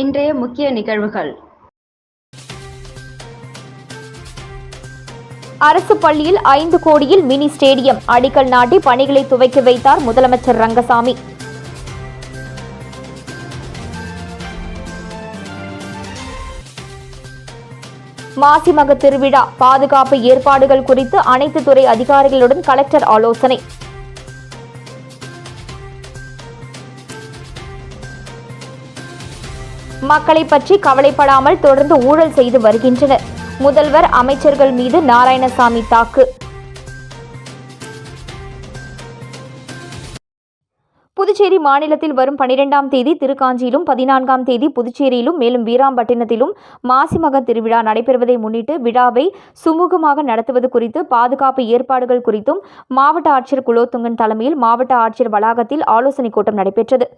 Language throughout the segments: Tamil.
இன்றைய முக்கிய நிகழ்வுகள். அரசு பள்ளியில் ஐந்து கோடியில் மினி ஸ்டேடியம் அடிக்கல் நாட்டி பணிகளை துவக்கி வைத்தார் முதலமைச்சர் ரங்கசாமி. மாசிமக திருவிழா பாதுகாப்பு ஏற்பாடுகள் குறித்து அனைத்து துறை அதிகாரிகளுடன் கலெக்டர் ஆலோசனை. மக்களை பற்றி கவலைப்படாமல் தொடர்ந்து ஊழல் செய்து வருகின்றனர். முதல்வர் அமைச்சர்கள் மீது நாராயணசாமி தாக்கு. புதுச்சேரி மாநிலத்தில் வரும் பனிரெண்டாம் தேதி திருக்காஞ்சியிலும் பதினான்காம் தேதி புதுச்சேரியிலும் மேலும் வீராம்பட்டினத்திலும் மாசிமக திருவிழா நடைபெறுவதை முன்னிட்டு விழாவை சுமூகமாக நடத்துவது குறித்து பாதுகாப்பு ஏற்பாடுகள் குறித்தும் மாவட்ட ஆட்சியர் குலோத்துங்கன் தலைமையில் மாவட்ட ஆட்சியர் வளாகத்தில் ஆலோசனைக் கூட்டம் நடைபெற்றது.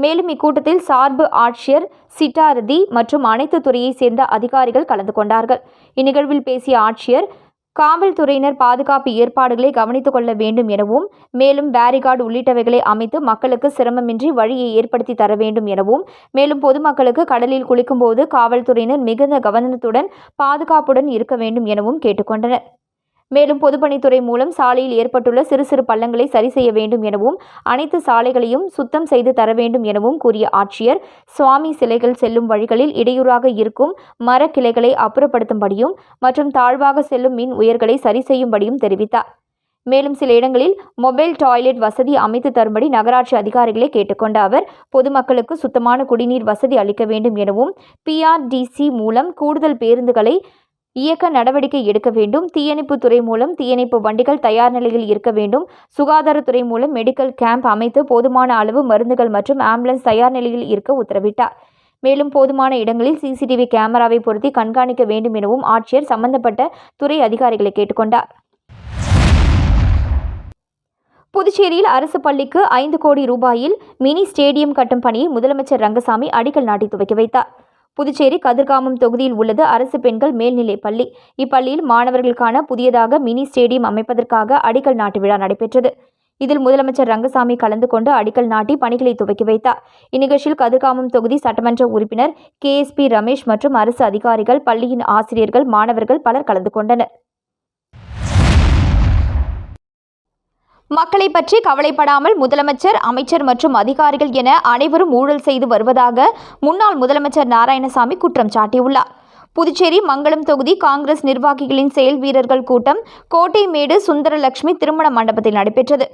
மேலும் இக்கூட்டத்தில் சார்பு ஆட்சியர் சிட்டாரதி மற்றும் அனைத்து துறையைச் சேர்ந்த அதிகாரிகள் கலந்து கொண்டார்கள். இந்நிகழ்வில் பேசிய ஆட்சியர் காவல்துறையினர் பாதுகாப்பு ஏற்பாடுகளை கவனித்துக் கொள்ள வேண்டும் எனவும் மேலும் பேரிகார்டு உள்ளிட்டவைகளை அமைத்து மக்களுக்கு சிரமமின்றி வழியை ஏற்படுத்தி தர வேண்டும் எனவும் மேலும் பொதுமக்களுக்கு கடலில் குளிக்கும்போது காவல்துறையினர் மிகுந்த கவனத்துடன் பாதுகாப்புடன் இருக்க வேண்டும் எனவும் கேட்டுக்கொண்டனர் மேலும் பொதுப்பணித்துறை மூலம் சாலையில் ஏற்பட்டுள்ள சிறு சிறு பள்ளங்களை சரி செய்ய வேண்டும் எனவும் அனைத்து சாலைகளையும் சுத்தம் செய்து தர வேண்டும் எனவும் கூறிய ஆட்சியர் சுவாமி சிலைகள் செல்லும் வழிகளில் இடையூறாக இருக்கும் மரக்கிளைகளை அப்புறப்படுத்தும்படியும் மற்றும் தாழ்வாக செல்லும் மின் உயர்களை சரி செய்யும்படியும் தெரிவித்தார். மேலும் சில இடங்களில் மொபைல் டாய்லெட் வசதி அமைத்து தரும்படி நகராட்சி அதிகாரிகளை கேட்டுக்கொண்ட அவர் பொதுமக்களுக்கு சுத்தமான குடிநீர் வசதி அளிக்க வேண்டும் எனவும் பிஆர்டிசி மூலம் கூடுதல் பேருந்துகளை இயக்க நடவடிக்கை எடுக்க வேண்டும். தீயணைப்பு துறை மூலம் தீயணைப்பு வண்டிகள் தயார் நிலையில் இருக்க வேண்டும். சுகாதாரத்துறை மூலம் மெடிக்கல் கேம்ப் அமைத்து போதுமான அளவு மருந்துகள் மற்றும் ஆம்புலன்ஸ் தயார் நிலையில் இருக்க உத்தரவிட்டார். மேலும் போதுமான இடங்களில் சிசிடிவி கேமராவை பொருத்தி கண்காணிக்க வேண்டும் எனவும் ஆட்சியர் சம்பந்தப்பட்ட துறை அதிகாரிகளை கேட்டுக்கொண்டார். புதுச்சேரியில் அரசு பள்ளிக்கு ஐந்து கோடி ரூபாயில் மினி ஸ்டேடியம் கட்டும் பணியை முதலமைச்சர் ரங்கசாமி அடிக்கல் நாட்டி துவக்கி வைத்தார். புதுச்சேரி கதிர்காமம் தொகுதியில் உள்ளது. அரசு பெண்கள் மேல்நிலைப் பள்ளி. இப்பள்ளியில் மாணவர்களுக்கான புதியதாக மினி ஸ்டேடியம் அமைப்பதற்காக அடிக்கல் நாட்டு விழா நடைபெற்றது. இதில் முதலமைச்சர் ரங்கசாமி கலந்து கொண்டு அடிக்கல் நாட்டி பணிகளை துவக்கி வைத்தார். இந்நிகழ்ச்சியில் கதிர்காமம் தொகுதி சட்டமன்ற உறுப்பினர் கே எஸ் பி ரமேஷ் மற்றும் அரசு அதிகாரிகள் பள்ளியின் ஆசிரியர்கள் மாணவர்கள் பலர் கலந்து கொண்டனர். மக்களை பற்றி கவலைப்படாமல் முதலமைச்சர் அமைச்சர் மற்றும் அதிகாரிகள் என அனைவரும் ஊழல் செய்து வருவதாக முன்னாள் முதலமைச்சர் நாராயணசாமி குற்றம் சாட்டியுள்ளார். புதுச்சேரி மங்களம் தொகுதி காங்கிரஸ் நிர்வாகிகளின் செயல் வீரர்கள் கூட்டம் கோட்டைமேடு சுந்தரலட்சுமி திருமண மண்டபத்தில் நடைபெற்றது.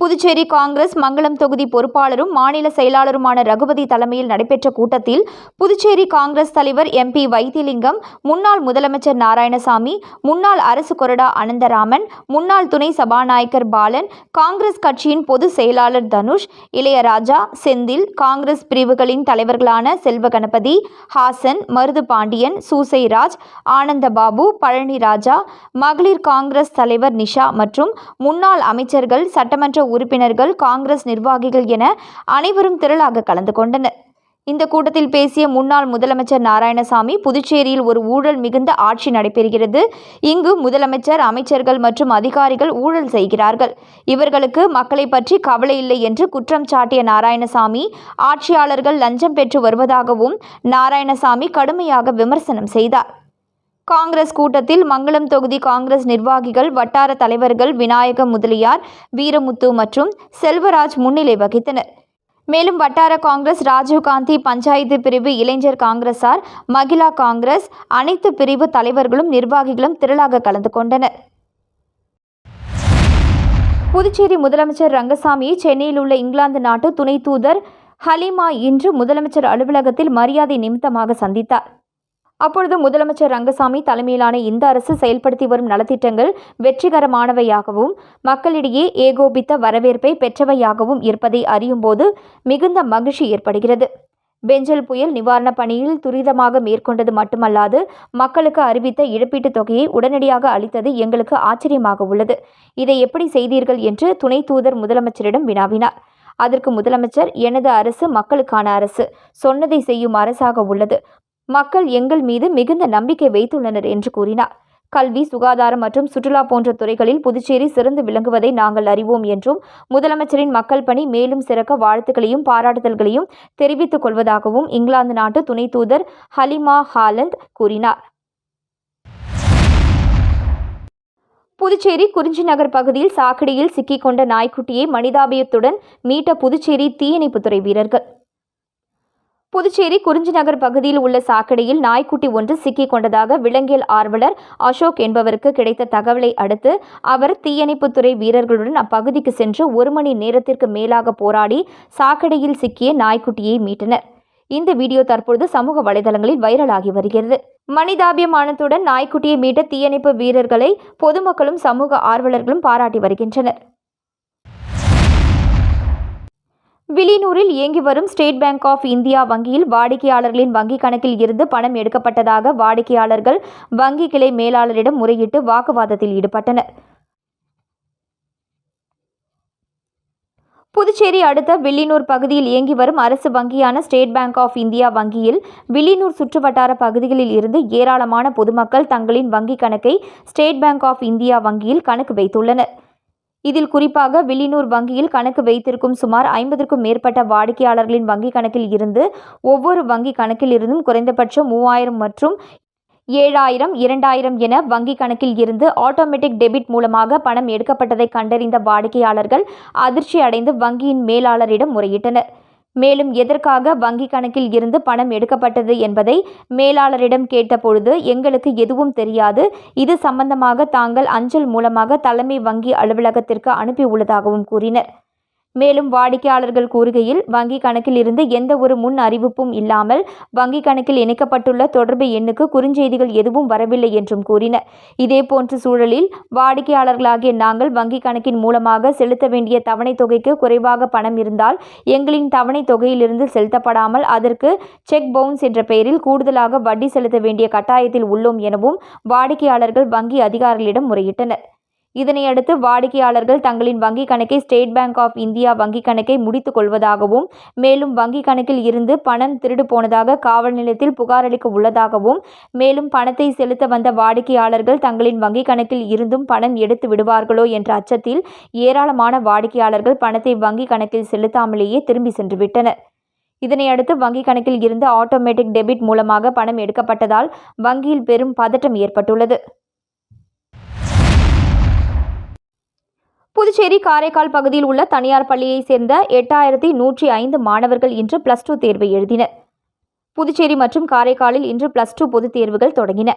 புதுச்சேரி காங்கிரஸ் மங்களம் தொகுதி பொறுப்பாளரும் மாநில செயலாளருமான ரகுபதி தலைமையில் நடைபெற்ற கூட்டத்தில் புதுச்சேரி காங்கிரஸ் தலைவர் எம்பி வைத்திலிங்கம் முன்னாள் முதலமைச்சர் நாராயணசாமி முன்னாள் அரசு கொறடா அனந்தராமன் முன்னாள் துணை சபாநாயகர் பாலன் காங்கிரஸ் கட்சியின் பொதுச் செயலாளர் தனுஷ் இளையராஜா செந்தில் காங்கிரஸ் பிரிவுகளின் தலைவர்களான செல்வ கணபதி ஹாசன் மருது பாண்டியன் சூசைராஜ் ஆனந்தபாபு பழனிராஜா மகளிர் காங்கிரஸ் தலைவர் நிஷா மற்றும் முன்னாள் அமைச்சர்கள் சட்டமன்ற உறுப்பினர்கள் காங்கிரஸ் நிர்வாகிகள் என அனைவரும் திரளாக கலந்து கொண்டனர். இந்த கூட்டத்தில் பேசிய முன்னாள் முதலமைச்சர் நாராயணசாமி புதுச்சேரியில் ஒரு ஊழல் மிகுந்த ஆட்சி நடைபெறுகிறது. இங்கு முதலமைச்சர் அமைச்சர்கள் மற்றும் அதிகாரிகள் ஊழல் செய்கிறார்கள். இவர்களுக்கு மக்களை பற்றி கவலை இல்லை என்று குற்றம் சாட்டிய நாராயணசாமி ஆட்சியாளர்கள் லஞ்சம் பெற்று வருவதாகவும் நாராயணசாமி கடுமையாக விமர்சனம் செய்தார். காங்கிரஸ் கூட்டத்தில் மங்களம் தொகுதி காங்கிரஸ் நிர்வாகிகள் வட்டார தலைவர்கள் விநாயக முதலியார் வீரமுத்து மற்றும் செல்வராஜ் முன்னிலை வகித்தனர். மேலும் வட்டார காங்கிரஸ் ராஜீவ்காந்தி பஞ்சாயத்து பிரிவு இளைஞர் காங்கிரசார் மகிழா காங்கிரஸ் அனைத்து பிரிவு தலைவர்களும் நிர்வாகிகளும் திரளாக கலந்து கொண்டனர். புதுச்சேரி முதலமைச்சர் ரங்கசாமியை சென்னையில் உள்ள இங்கிலாந்து நாட்டு துணை தூதர் ஹலிமா இன்று முதலமைச்சர் அலுவலகத்தில் மரியாதை நிமித்தமாக சந்தித்தார். அப்பொழுது முதலமைச்சர் ரங்கசாமி தலைமையிலான இந்த அரசு செயல்படுத்தி வரும் நலத்திட்டங்கள் வெற்றிகரமானவையாகவும் மக்களிடையே ஏகோபித்த வரவேற்பை பெற்றவையாகவும் இருப்பதை அறியும்போது மிகுந்த மகிழ்ச்சி ஏற்படுகிறது. பெஞ்சல் புயல் நிவாரணப் பணியில் துரிதமாக மேற்கொண்டது மட்டுமல்லாது மக்களுக்கு அறிவித்த இழப்பீட்டுத் தொகையை உடனடியாக அளித்தது எங்களுக்கு ஆச்சரியமாக உள்ளது. இதை எப்படி செய்தீர்கள் என்று துணை தூதர் முதலமைச்சரிடம் வினாவினார். அதற்கு முதலமைச்சர் எனது அரசு மக்களுக்கான அரசு. சொன்னதை செய்யும் அரசாக உள்ளது. மக்கள் எங்கள் மீது மிகுந்த நம்பிக்கை வைத்துள்ளனர் என்று கூறினார். கல்வி சுகாதாரம் மற்றும் சுற்றுலா போன்ற துறைகளில் புதுச்சேரி சிறந்து விளங்குவதை நாங்கள் அறிவோம் என்றும் முதலமைச்சரின் மக்கள் பணி மேலும் சிறக்க வாழ்த்துக்களையும் பாராட்டுதல்களையும் தெரிவித்துக் கொள்வதாகவும் இங்கிலாந்து நாட்டு துணை தூதர் ஹலிமா ஹாலந்த் கூறினார். புதுச்சேரி குறிஞ்சி நகர் பகுதியில் சாக்கடையில் சிக்கிக்கொண்ட நாய்க்குட்டியை மனிதாபியத்துடன் மீட்ட புதுச்சேரி தீயணைப்புத்துறை வீரர்கள். புதுச்சேரி குறிஞ்சி நகர் பகுதியில் உள்ள சாக்கடையில் நாய்க்குட்டி ஒன்று சிக்கிக் கொண்டதாக விலங்கியல் ஆர்வலர் அசோக் என்பவருக்கு கிடைத்த தகவலை அடுத்து அவர் தீயணைப்புத்துறை வீரர்களுடன் அப்பகுதிக்கு சென்று ஒரு மணி நேரத்திற்கு மேலாக போராடி சாக்கடையில் சிக்கிய நாய்க்குட்டியை மீட்டனர். இந்த வீடியோ தற்பொழுது சமூக வலைதளங்களில் வைரலாகி வருகிறது. மனிதாபியமானத்துடன் நாய்க்குட்டியை மீட்ட தீயணைப்பு வீரர்களை பொதுமக்களும் சமூக ஆர்வலர்களும் பாராட்டி வருகின்றனர். விலியனூரில் இயங்கி வரும் ஸ்டேட் பேங்க் ஆஃப் இந்தியா வங்கியில் வாடிக்கையாளர்களின் வங்கிக் கணக்கில் இருந்து பணம் எடுக்கப்பட்டதாக வாடிக்கையாளர்கள் வங்கி கிளை மேலாளரிடம் முறையிட்டு வாக்குவாதத்தில் ஈடுபட்டனர். புதுச்சேரி அடுத்த வில்லியனூர் பகுதியில் இயங்கி வரும் அரசு வங்கியான ஸ்டேட் பேங்க் ஆஃப் இந்தியா வங்கியில் வில்லியனூர் சுற்றுவட்டார பகுதிகளில் இருந்து ஏராளமான பொதுமக்கள் தங்களின் வங்கிக் கணக்கை ஸ்டேட் பேங்க் ஆஃப் இந்தியா வங்கியில் கணக்கு வைத்துள்ளனர். இதில் குறிப்பாக வில்லியனூர் வங்கியில் கணக்கு வைத்திருக்கும் சுமார் ஐம்பதற்கும் மேற்பட்ட வாடிக்கையாளர்களின் வங்கிக் கணக்கில் இருந்து ஒவ்வொரு வங்கி கணக்கிலிருந்தும் குறைந்தபட்சம் மூவாயிரம் மற்றும் ஏழாயிரம் இரண்டாயிரம் என வங்கி கணக்கில் இருந்து ஆட்டோமேட்டிக் டெபிட் மூலமாக பணம் எடுக்கப்பட்டதை கண்டறிந்த வாடிக்கையாளர்கள் அதிர்ச்சி அடைந்து வங்கியின் மேலாளரிடம் முறையிட்டனர். மேலும் எதற்காக வங்கி கணக்கில் இருந்து பணம் எடுக்கப்பட்டது என்பதை மேலாளரிடம் கேட்டபொழுது எங்களுக்கு எதுவும் தெரியாது. இது சம்பந்தமாக தாங்கள் அஞ்சல் மூலமாக தலைமை வங்கி அலுவலகத்திற்கு அனுப்பியுள்ளதாகவும் கூறினர். மேலும் வாடிக்கையாளர்கள் கூறுகையில் வங்கி கணக்கில் இருந்து எந்த ஒரு முன் அறிவிப்பும் இல்லாமல் வங்கி கணக்கில் இணைக்கப்பட்டுள்ள தொடர்பு எண்ணுக்கு குறுஞ்செய்திகள் எதுவும் வரவில்லை என்றும் கூறினர். இதேபோன்ற சூழலில் வாடிக்கையாளர்களாகிய நாங்கள் வங்கி கணக்கின் மூலமாக செலுத்த வேண்டிய தவணை தொகைக்கு குறைவாக பணம் இருந்தால் எங்களின் தவணை தொகையிலிருந்து செலுத்தப்படாமல் அதற்கு செக் பவுன்ஸ் என்ற பெயரில் கூடுதலாக வட்டி செலுத்த வேண்டிய கட்டாயத்தில் உள்ளோம் எனவும் வாடிக்கையாளர்கள் வங்கி அதிகாரிகளிடம் முறையிட்டனர். இதனையடுத்து வாடிக்கையாளர்கள் தங்களின் வங்கிக் கணக்கை ஸ்டேட் பேங்க் ஆஃப் இந்தியா வங்கிக் கணக்கை முடித்துக் கொள்வதாகவும் மேலும் வங்கி கணக்கில் இருந்து பணம் திருடு போனதாக காவல் நிலையத்தில் புகார் அளிக்க உள்ளதாகவும் மேலும் பணத்தை செலுத்த வந்த வாடிக்கையாளர்கள் தங்களின் வங்கிக் கணக்கில் இருந்தும் பணம் எடுத்து விடுவார்களோ என்ற அச்சத்தில் ஏராளமான வாடிக்கையாளர்கள் பணத்தை வங்கிக் கணக்கில் செலுத்தாமலேயே திரும்பி சென்று விட்டனர். இதனையடுத்து வங்கிக் கணக்கில் இருந்து ஆட்டோமேட்டிக் டெபிட் மூலமாக பணம் எடுக்கப்பட்டதால் வங்கியில் பெரும் பதட்டம் ஏற்பட்டுள்ளது. புதுச்சேரி காரைக்கால் பகுதியில் உள்ள தனியார் பள்ளியைச் சேர்ந்த எட்டாயிரத்தி நூற்றி ஐந்து மாணவர்கள் இன்று பிளஸ் டூ தேர்வை எழுதினர். புதுச்சேரி மற்றும் காரைக்காலில் இன்று பிளஸ் டூ பொதுத் தேர்வுகள் தொடங்கின.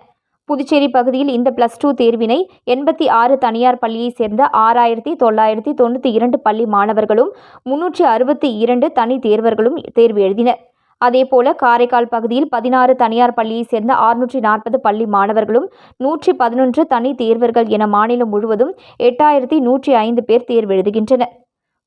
புதுச்சேரி பகுதியில் இந்த பிளஸ் டூ தேர்வினை எண்பத்தி ஆறு தனியார் பள்ளியைச் சேர்ந்த ஆறாயிரத்தி தொள்ளாயிரத்தி தொண்ணூற்றி இரண்டு பள்ளி மாணவர்களும் முன்னூற்றி அறுபத்தி இரண்டு தனி தேர்வர்களும் தேர்வு எழுதினர். அதேபோல காரைக்கால் பகுதியில் பதினாறு தனியார் பள்ளியைச் சேர்ந்த அறுநூற்றி நாற்பது பள்ளி மாணவர்களும் நூற்றி பதினொன்று தனி தேர்வர்கள் என மாநிலம் முழுவதும் எட்டாயிரத்தி நூற்றி ஐந்து பேர் தேர்வு எழுதுகின்றனர்.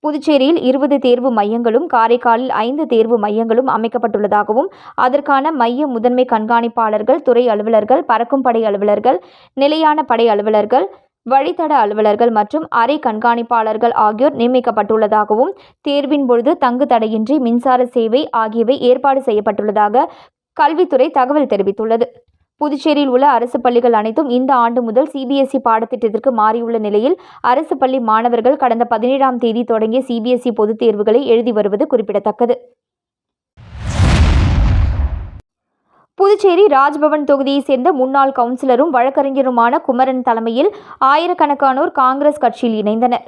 புதுச்சேரியில் இருபது தேர்வு மையங்களும் காரைக்காலில் ஐந்து தேர்வு மையங்களும் அமைக்கப்பட்டுள்ளதாகவும் அதற்கான மைய முதன்மை கண்காணிப்பாளர்கள் துறை அலுவலர்கள் பறக்கும் படை அலுவலர்கள் நிலையான படை அலுவலர்கள் வழித்தட அலுவலர்கள் மற்றும் அறை கண்காணிப்பாளர்கள் ஆகியோர் நியமிக்கப்பட்டுள்ளதாகவும் தேர்வின் பொழுது தங்கு தடையின்றி மின்சார சேவை ஆகியவை ஏற்பாடு செய்யப்பட்டுள்ளதாக கல்வித்துறை தகவல் தெரிவித்துள்ளது. புதுச்சேரியில் உள்ள அரசு பள்ளிகள் அனைத்தும் இந்த ஆண்டு முதல் சிபிஎஸ்இ பாடத்திட்டத்திற்கு மாறியுள்ள நிலையில் அரசு பள்ளி மாணவர்கள் கடந்த பதினேழாம் தேதி தொடங்கிய சிபிஎஸ்இ பொதுத் தேர்வுகளை எழுதி வருவது குறிப்பிடத்தக்கது. புதுச்சேரி ராஜ்பவன் தொகுதியைச் சேர்ந்த முன்னாள் கவுன்சிலரும் வழக்கறிஞருமான குமரன் தலைமையில் ஆயிரக்கணக்கானோர் காங்கிரஸ் கட்சியில் இணைந்தனர்.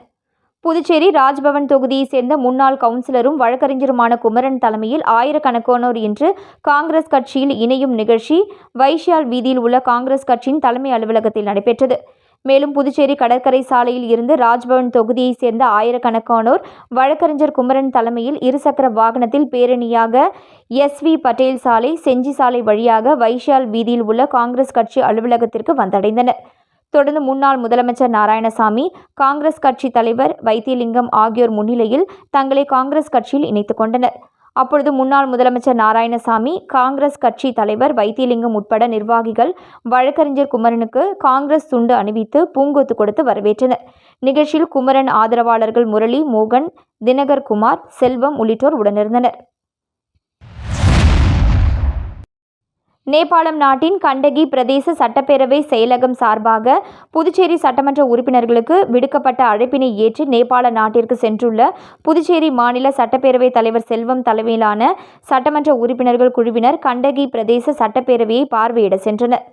புதுச்சேரி ராஜ்பவன் தொகுதியைச் சேர்ந்த முன்னாள் கவுன்சிலரும் வழக்கறிஞருமான குமரன் தலைமையில் ஆயிரக்கணக்கானோர் இன்று காங்கிரஸ் கட்சியில் இணையும் நிகழ்ச்சி வைஷால் வீதியில் உள்ள காங்கிரஸ் கட்சியின் தலைமை அலுவலகத்தில் நடைபெற்றது. மேலும் புதுச்சேரி கடற்கரை சாலையில் இருந்து ராஜ்பவன் தொகுதியைச் சேர்ந்த ஆயிரக்கணக்கானோர் வழக்கறிஞர் குமரன் தலைமையில் இருசக்கர வாகனத்தில் பேரணியாக எஸ் வி பட்டேல் சாலை செஞ்சி சாலை வழியாக வைஷால் வீதியில் உள்ள காங்கிரஸ் கட்சி அலுவலகத்திற்கு வந்தடைந்தனர். தொடர்ந்து முன்னாள் முதலமைச்சர் நாராயணசாமி காங்கிரஸ் கட்சி தலைவர் வைத்தியலிங்கம் ஆகியோர் முன்னிலையில் தங்களை காங்கிரஸ் கட்சியில் இணைத்துக் கொண்டனர். அப்பொழுது முன்னாள் முதலமைச்சர் நாராயணசாமி காங்கிரஸ் கட்சி தலைவர் வைத்தியலிங்கம் உட்பட நிர்வாகிகள் வழக்கறிஞர் குமரனுக்கு காங்கிரஸ் துண்டு அணிவித்து பூங்கொத்து கொடுத்து வரவேற்றனர். நிகழ்ச்சியில் குமரன் ஆதரவாளர்கள் முரளி மோகன் தினகர் குமார் செல்வம் உள்ளிட்டோர் உடனிருந்தனர். நேபாளம் நாட்டின் கண்டகி பிரதேச சட்டப்பேரவை செயலகம் சார்பாக புதுச்சேரி சட்டமன்ற உறுப்பினர்களுக்கு விடுக்கப்பட்ட அழைப்பினை ஏற்று நேபாள நாட்டிற்கு சென்றுள்ள புதுச்சேரி மாநில சட்டப்பேரவைத் தலைவர் செல்வம் தலைமையிலான சட்டமன்ற உறுப்பினர்கள் குழுவினர் கண்டகி பிரதேச சட்டப்பேரவையை பார்வையிட சென்றனர்.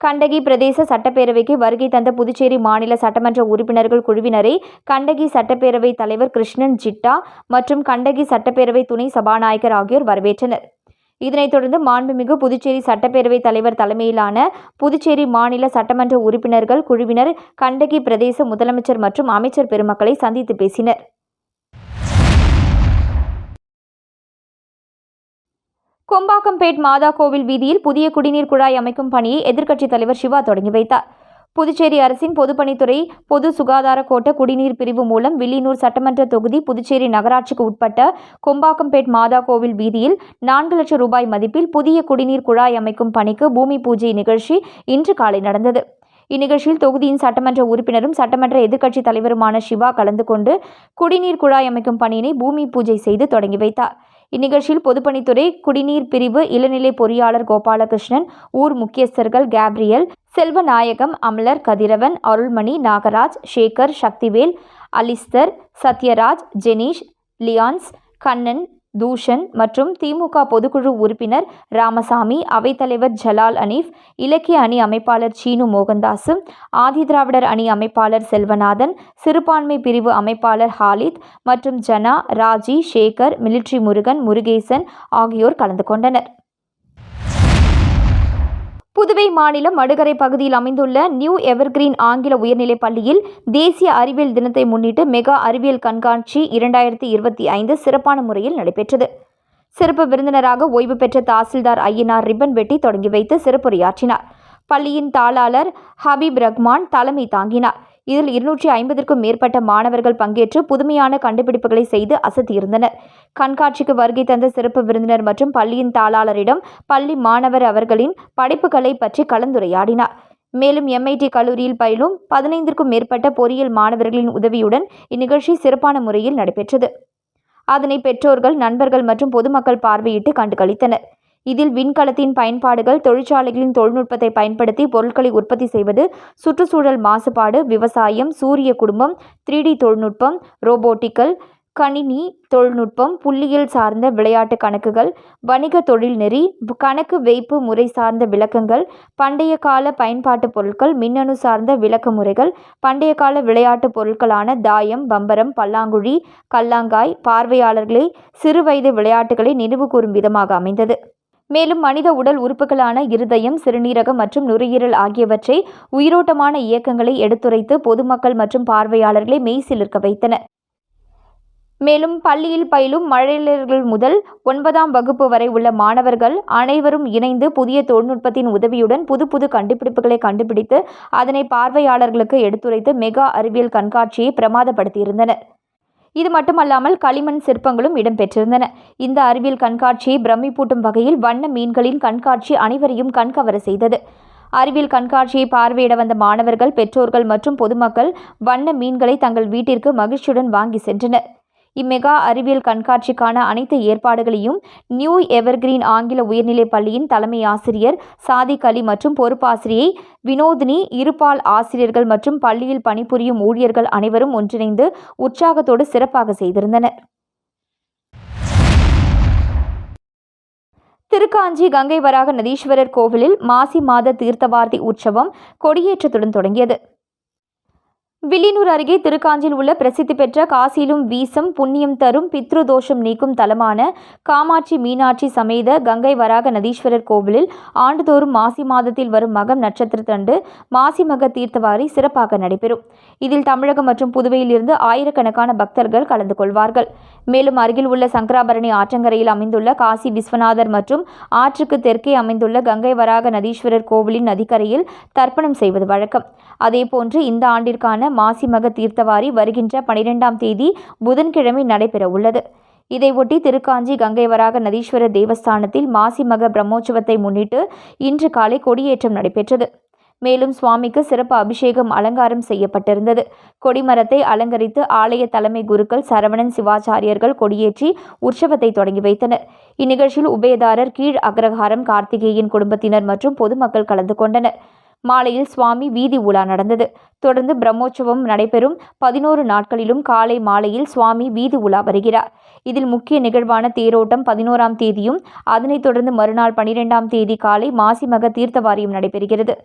கண்டகி பிரதேச சட்டப்பேரவைக்கு வருகை தந்த புதுச்சேரி மாநில சட்டமன்ற உறுப்பினர்கள் குழுவினரை கண்டகி சட்டப்பேரவை தலைவர் கிருஷ்ணன் ஜிட்டா மற்றும் கண்டகி சட்டப்பேரவை துணை சபாநாயகர் ஆகியோர் வரவேற்றனர். இதனைத் தொடர்ந்து மாண்புமிகு புதுச்சேரி சட்டப்பேரவைத் தலைவர் தலைமையிலான புதுச்சேரி மாநில சட்டமன்ற உறுப்பினர்கள் குழுவினர் கண்டகி பிரதேச முதலமைச்சர் மற்றும் அமைச்சர் பெருமக்களை சந்தித்து பேசினர். கொம்பாக்கம்பேட் மாதா கோவில் வீதியில் புதிய குடிநீர் குழாய் அமைக்கும் பணியை எதிர்க்கட்சித் தலைவர் சிவா தொடங்கி வைத்தார். புதுச்சேரி அரசின் பொதுப்பணித்துறை பொது சுகாதார கோட்ட குடிநீர் பிரிவு மூலம் வில்லியனூர் சட்டமன்ற தொகுதி புதுச்சேரி நகராட்சிக்கு உட்பட்ட கொம்பாக்கம்பேட் மாதா கோவில் வீதியில் நான்கு லட்சம் ரூபாய் மதிப்பில் புதிய குடிநீர் குழாய் அமைக்கும் பணிக்கு பூமி பூஜை நிகழ்ச்சி இன்று காலை நடந்தது. இந்நிகழ்ச்சியில் தொகுதியின் சட்டமன்ற உறுப்பினரும் சட்டமன்ற எதிர்க்கட்சித் தலைவருமான சிவா கலந்து கொண்டு குடிநீர் குழாய் அமைக்கும் பணியினை பூமி பூஜை செய்து தொடங்கி வைத்தார். இந்நிகழ்ச்சியில் பொதுப்பணித்துறை குடிநீர் பிரிவு இளநிலை பொறியாளர் கோபாலகிருஷ்ணன் ஊர் முக்கியஸ்தர்கள் கேப்ரியல் செல்வநாயகம் அமலர் கதிரவன் அருள்மணி நாகராஜ் சேகர் சக்திவேல் அலிஸ்தர் சத்யராஜ் ஜெனீஷ் லியான்ஸ் கண்ணன் தூஷன் மற்றும் திமுக பொதுக்குழு உறுப்பினர் ராமசாமி அவைத்தலைவர் ஜலால் அனீஃப் இலக்கிய அணி அமைப்பாளர் சீனு மோகன்தாஸ் ஆதிதிராவிடர் அணி அமைப்பாளர் செல்வநாதன் சிறுபான்மை பிரிவு அமைப்பாளர் ஹாலித் மற்றும் ஜனா ராஜி சேகர் மிலிட்ரி முருகன் முருகேசன் ஆகியோர் கலந்து கொண்டனர். புதுவை மாநிலம் மடுகரை பகுதியில் அமைந்துள்ள நியூ எவர்கிரீன் ஆங்கில உயர்நிலைப் பள்ளியில் தேசிய அறிவியல் தினத்தை முன்னிட்டு மெகா அறிவியல் கண்காட்சி இரண்டாயிரத்தி இருபத்தி ஐந்து சிறப்பான முறையில் நடைபெற்றது. சிறப்பு விருந்தினராக ஓய்வு பெற்ற தாசில்தார் ஐயனார் ரிப்பன் வெட்டி தொடங்கி வைத்து சிறப்புரையாற்றினார். பள்ளியின் தாளாளர் ஹபீப் ரஹ்மான் தலைமை தாங்கினார். இதில் இருநூற்றி ஐம்பதற்கும் மேற்பட்ட மாணவர்கள் பங்கேற்று புதுமையான கண்டுபிடிப்புகளை செய்து அசத்தியிருந்தனர். கண்காட்சிக்கு வருகை தந்த சிறப்பு விருந்தினர் மற்றும் பள்ளியின் தாளாளரிடம் பள்ளி மாணவர் அவர்களின் படைப்புகளை பற்றி கலந்துரையாடினார். மேலும் எம்ஐடி கல்லூரியில் பயிலும் பதினைந்திற்கும் மேற்பட்ட பொறியியல் மாணவர்களின் உதவியுடன் இந்நிகழ்ச்சி சிறப்பான முறையில் நடைபெற்றது. அதனை பெற்றோர்கள் நண்பர்கள் மற்றும் பொதுமக்கள் பார்வையிட்டு கண்டுகளித்தனர். இதில் விண்கலத்தின் பயன்பாடுகள் தொழிற்சாலைகளின் தொழில்நுட்பத்தை பயன்படுத்தி பொருட்களை உற்பத்தி செய்வது சுற்றுச்சூழல் மாசுபாடு விவசாயம் சூரிய குடும்பம் த்ரீ தொழில்நுட்பம் ரோபோட்டிக்கல் கணினி தொழில்நுட்பம் புள்ளியியல் சார்ந்த விளையாட்டு கணக்குகள் வணிக தொழில் நெறி கணக்கு வைப்பு முறை சார்ந்த விளக்கங்கள் பண்டைய கால பயன்பாட்டு பொருட்கள் மின்னணு சார்ந்த விளக்க முறைகள் பண்டைய கால விளையாட்டு பொருட்களான தாயம் பம்பரம் பல்லாங்குழி கல்லாங்காய் பார்வையாளர்களை சிறுவயது விளையாட்டுகளை நினைவு கூறும் விதமாக அமைந்தது. மேலும் மனித உடல் உறுப்புகளான இருதயம் சிறுநீரகம் மற்றும் நுரையீரல் ஆகியவற்றை உயிரோட்டமான இயக்கங்களை எடுத்துரைத்து பொதுமக்கள் மற்றும் பார்வையாளர்களை மெய்சிலிருக்க வைத்தன. மேலும் பள்ளியில் பயிலும் மழையர்கள் முதல் ஒன்பதாம் வகுப்பு வரை உள்ள மாணவர்கள் அனைவரும் இணைந்து புதிய தொழில்நுட்பத்தின் உதவியுடன் புது புது கண்டுபிடிப்புகளை கண்டுபிடித்து அதனை பார்வையாளர்களுக்கு எடுத்துரைத்து மெகா அறிவியல் கண்காட்சியை பிரமாதப்படுத்தியிருந்தனர். இது மட்டுமல்லாமல் களிமண் சிற்பங்களும் இடம்பெற்றிருந்தன. இந்த அறிவியல் கண்காட்சியை பிரமிப்பூட்டும் வகையில் வண்ண மீன்களின் கண்காட்சி அனைவரையும் கண்கவர செய்தது. அறிவியல் கண்காட்சியை பார்வையிட வந்த மாணவர்கள் பெற்றோர்கள் மற்றும் பொதுமக்கள் வண்ண மீன்களை தங்கள் வீட்டிற்கு மகிழ்ச்சியுடன் வாங்கி சென்றனர். இம்மெகா அறிவியல் கண்காட்சிக்கான அனைத்து ஏற்பாடுகளையும் நியூ எவர்கிரீன் ஆங்கில உயர்நிலைப் பள்ளியின் தலைமை ஆசிரியர் சாதிக் அலி மற்றும் பொறுப்பாசிரியை வினோதினி இருபால் ஆசிரியர்கள் மற்றும் பள்ளியில் பணிபுரியும் ஊழியர்கள் அனைவரும் ஒன்றிணைந்து உற்சாகத்தோடு சிறப்பாக செய்திருந்தனர். திருக்காஞ்சி கங்கை வராக நதீஸ்வரர் கோவிலில் மாசி மாத தீர்த்தவார்த்தி உற்சவம் கொடியேற்றத்துடன் தொடங்கியது. வில்லியனூர் அருகே திருக்காஞ்சியில் உள்ள பிரசித்தி பெற்ற காசிலும் வீசம் புண்ணியம் தரும் பித்ரு தோஷம் நீக்கும் தலமான காமாட்சி மீனாட்சி சமேத கங்கை வராக நதீஸ்வரர் கோவிலில் ஆண்டுதோறும் மாசி மாதத்தில் வரும் மகம் நட்சத்திரத்தண்டு மாசி மக தீர்த்தவாரி சிறப்பாக நடைபெறும். இதில் தமிழகம் மற்றும் புதுவையில் இருந்து ஆயிரக்கணக்கான பக்தர்கள் கலந்து கொள்வார்கள். மேலும் அருகில் உள்ள சங்கராபரணி ஆற்றங்கரையில் அமைந்துள்ள காசி விஸ்வநாதர் மற்றும் ஆற்றுக்கு தெற்கே அமைந்துள்ள கங்கை வராக நதீஸ்வரர் கோவிலின் நதிக்கரையில் தர்ப்பணம் செய்வது வழக்கம். அதேபோன்று இந்த ஆண்டிற்கான மாசிமக தீர்த்தவாரி வருகின்ற பனிரெண்டாம் தேதி புதன்கிழமை நடைபெற உள்ளது இதையொட்டி திருக்காஞ்சி கங்கை வராக நதீஸ்வரர் தேவஸ்தானத்தில் மாசிமக பிரம்மோற்சவத்தை முன்னிட்டு இன்று காலை கொடியேற்றம் நடைபெற்றது. மேலும் சுவாமிக்கு சிறப்பு அபிஷேகம் அலங்காரம் செய்யப்பட்டிருந்தது. கொடிமரத்தை அலங்கரித்து ஆலய தலைமை குருக்கள் சரவணன் சிவாச்சாரியர்கள் கொடியேற்றி உற்சவத்தை தொடங்கி வைத்தனர். இந்நிகழ்ச்சியில் உபயதாரர் கீழ் அக்ரஹாரம் கார்த்திகேயன் குடும்பத்தினர் மற்றும் பொதுமக்கள் கலந்து கொண்டனர். மாலையில் சுவாமி வீதி உலா நடந்தது. தொடர்ந்து பிரம்மோற்சவம் நடைபெறும் பதினோரு நாட்களிலும் காலை மாலையில் சுவாமி வீதி உலா வருகிறார். இதில் முக்கிய நிகழ்வான தேரோட்டம் பதினோராம் தேதியும் அதனைத் தொடர்ந்து மறுநாள் பனிரெண்டாம் தேதி காலை மாசிமக தீர்த்தவாரியம் நடைபெறுகிறது.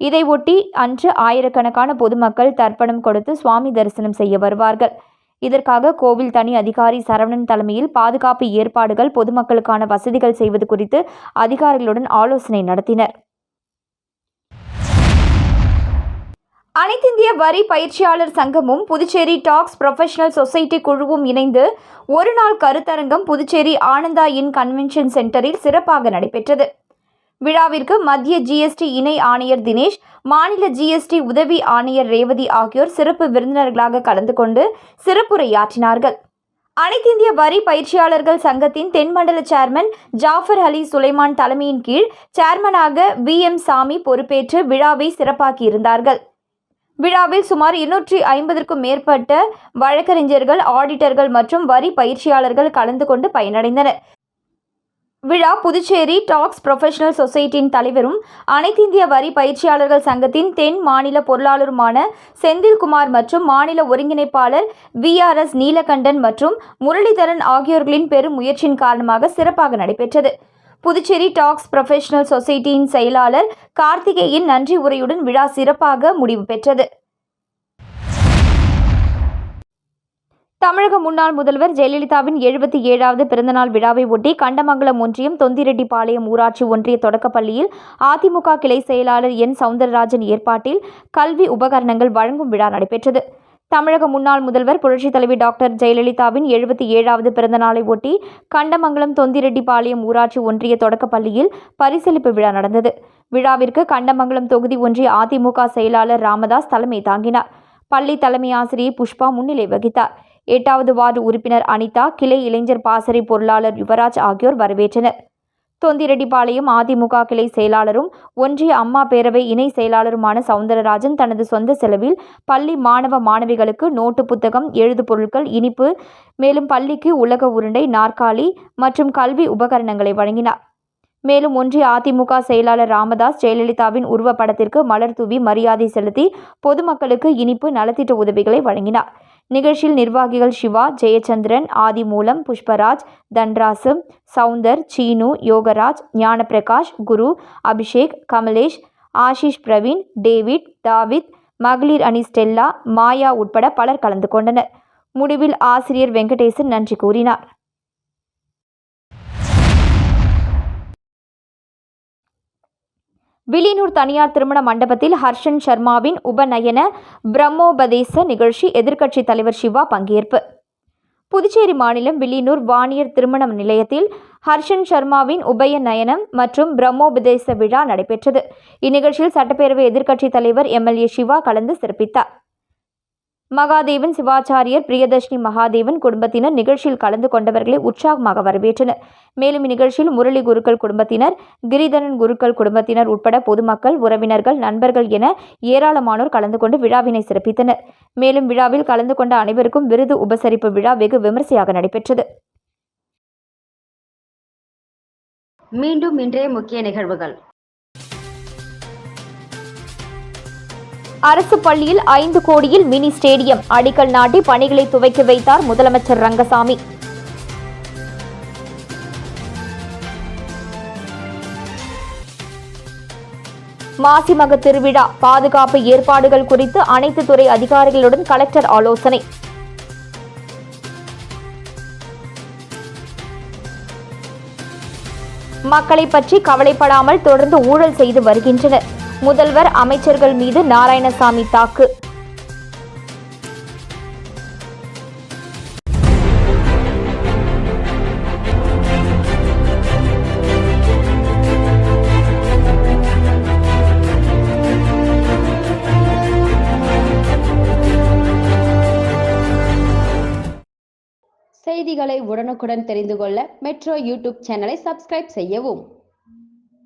இதை ஒட்டி அன்று ஆயிரக்கணக்கான பொதுமக்கள் தர்ப்பணம் கொடுத்து சுவாமி தரிசனம் செய்ய வருவார்கள். இதற்காக கோவில் தனி அதிகாரி சரவணன் தலைமையில் பாதுகாப்பு ஏற்பாடுகள் பொதுமக்களுக்கான வசதிகள் செய்வது குறித்து அதிகாரிகளுடன் ஆலோசனை நடத்தினர். அனைத்திந்திய வரி பயிற்சியாளர் சங்கமும் புதுச்சேரி டாக்ஸ் ப்ரொஃபஷனல் சொசைட்டி குழுவும் இணைந்து ஒரு நாள் கருத்தரங்கம் புதுச்சேரி ஆனந்தா இன் கன்வென்ஷன் சென்டரில் சிறப்பாக நடைபெற்றது. விழாவிற்கு மத்திய ஜிஎஸ்டி இணை ஆணையர் தினேஷ் மாநில ஜிஎஸ்டி உதவி ஆணையர் ரேவதி ஆகியோர் சிறப்பு விருந்தினர்களாக கலந்து கொண்டு சிறப்புரையாற்றினார்கள். அனைத்திந்திய வரி பயிற்சியாளர்கள் சங்கத்தின் தென்மண்டல சேர்மன் ஜாஃபர் அலி சுலைமான் தலைமையின் கீழ் சேர்மனாக வி எம் சாமி பொறுப்பேற்று விழாவை சிறப்பாக்கியிருந்தார்கள். விழாவில் சுமார் இருநூற்றி ஐம்பதற்கும் மேற்பட்ட வழக்கறிஞர்கள் ஆடிட்டர்கள் மற்றும் வரி பயிற்சியாளர்கள் கலந்து கொண்டு பயனடைந்தனர். விழா புதுச்சேரி டாக்ஸ் ப்ரொஃபஷனல் சொசைட்டியின் தலைவரும் அனைத்திந்திய வரி பயிற்சியாளர்கள் சங்கத்தின் தென் மாநில பொருளாளருமான செந்தில்குமார் மற்றும் மாநில ஒருங்கிணைப்பாளர் விஆர்எஸ் நீலகண்டன் மற்றும் முரளிதரன் ஆகியோர்களின் பெரும் முயற்சியின் காரணமாக சிறப்பாக நடைபெற்றது. புதுச்சேரி டாக்ஸ் ப்ரொஃபஷனல் சொசைட்டியின் செயலாளர் கார்த்திகேயன் நன்றி உரையுடன் விழா சிறப்பாக முடிவு பெற்றது. தமிழக முன்னாள் முதல்வர் ஜெயலலிதாவின் எழுபத்தி ஏழாவது பிறந்தநாள் விழாவை ஒட்டி கண்டமங்கலம் ஒன்றியம் தொந்திரெட்டிப்பாளையம் ஊராட்சி ஒன்றிய தொடக்கப்பள்ளியில் அதிமுக கிளை செயலாளர் என் சவுந்தரராஜன் ஏற்பாட்டில் கல்வி உபகரணங்கள் வழங்கும் விழா நடைபெற்றது. தமிழக முன்னாள் முதல்வர் புரட்சித் தலைவி டாக்டர் ஜெயலலிதாவின் எழுபத்தி ஏழாவது பிறந்தநாளை ஒட்டி கண்டமங்கலம் தொந்திரெட்டிப்பாளையம் ஊராட்சி ஒன்றிய தொடக்கப்பள்ளியில் பரிசளிப்பு விழா நடந்தது. விழாவிற்கு கண்டமங்கலம் தொகுதி ஒன்றிய அதிமுக செயலாளர் ராமதாஸ் தலைமை தாங்கினார். பள்ளி தலைமை ஆசிரியை புஷ்பா முன்னிலை வகித்தார். எட்டாவது வார்டு உறுப்பினர் அனிதா கிளை இளைஞர் பாசறை பொருளாளர் யுவராஜ் ஆகியோர் வரவேற்றனர். தொந்திரெட்டிப்பாளையம் அதிமுக கிளை செயலாளரும் ஒன்றிய அம்மா பேரவை இணை செயலாளருமான சவுந்தரராஜன் தனது சொந்த செலவில் பள்ளி மாணவ மாணவிகளுக்கு நோட்டு புத்தகம் எழுது பொருட்கள் இனிப்பு மேலும் பள்ளிக்கு உலக உருண்டை நாற்காலி மற்றும் கல்வி உபகரணங்களை வழங்கினார். மேலும் ஒன்றிய அதிமுக செயலாளர் ராமதாஸ் ஜெயலலிதாவின் உருவப்படத்திற்கு மலர் தூவி மரியாதை செலுத்தி பொதுமக்களுக்கு இனிப்பு நலத்திட்ட உதவிகளை வழங்கினார். நிகழ்ச்சியில் நிர்வாகிகள் சிவா ஜெயச்சந்திரன் ஆதிமூலம் புஷ்பராஜ் தன்ராசு சவுந்தர் சீனு யோகராஜ் ஞானப்பிரகாஷ் குரு அபிஷேக் கமலேஷ் ஆஷிஷ் பிரவீன் டேவிட் தாவித் மகளிர் அணி ஸ்டெல்லா மாயா உட்பட பலர் கலந்து கொண்டனர். முடிவில் ஆசிரியர் வெங்கடேசன் நன்றி கூறினார். விலியனூர் தனியார் திருமண மண்டபத்தில் ஹர்ஷன் சர்மாவின் உபநயன பிரம்மோபதேச நிகழ்ச்சி எதிர்க்கட்சித் தலைவர் சிவா பங்கேற்பு. புதுச்சேரி மாநிலம் வில்லியனூர் வாணியர் திருமண நிலையத்தில் ஹர்ஷன் சர்மாவின் உபய நயனம் மற்றும் பிரம்மோபதேச விழா நடைபெற்றது. இந்நிகழ்ச்சியில் சட்டப்பேரவை எதிர்க்கட்சித் தலைவர் எம்எல்ஏ சிவா கலந்து சிறப்பித்தார். மகாதேவன் சிவாச்சாரியர் பிரியதர்ஷினி மகாதேவன் குடும்பத்தினர் நிகழ்ச்சியில் கலந்து கொண்டவர்களை உற்சாகமாக வரவேற்றனர். மேலும் இந்நிகழ்ச்சியில் முரளி குருக்கள் குடும்பத்தினர் கிரிதரன் குருக்கள் குடும்பத்தினர் உட்பட பொதுமக்கள் உறவினர்கள் நண்பர்கள் என ஏராளமானோர் கலந்து கொண்டு விழாவினை சிறப்பித்தனர். மேலும் விழாவில் கலந்து கொண்ட அனைவருக்கும் விருது உபசரிப்பு விழா வெகு விமரிசையாக நடைபெற்றது. மீண்டும் இன்றைய முக்கிய நிகழ்வுகள். அரசு பள்ளியில் ஐந்து கோடியில் மினி ஸ்டேடியம். அடிக்கல் நாட்டி பணிகளை துவக்கி வைத்தார் முதலமைச்சர் ரங்கசாமி. மாசிமக திருவிழா பாதுகாப்பு ஏற்பாடுகள் குறித்து அனைத்து துறை அதிகாரிகளுடன் கலெக்டர் ஆலோசனை. மக்களை பற்றி கவலைப்படாமல் தொடர்ந்து ஊழல் செய்து வருகின்றனர். முதல்வர் அமைச்சர்கள் மீது நாராயணசாமி தாக்கு. செய்திகளை உடனுக்குடன் தெரிந்து கொள்ள மெட்ரோ யூடியூப் சேனலை சப்ஸ்கிரைப் செய்யவும்.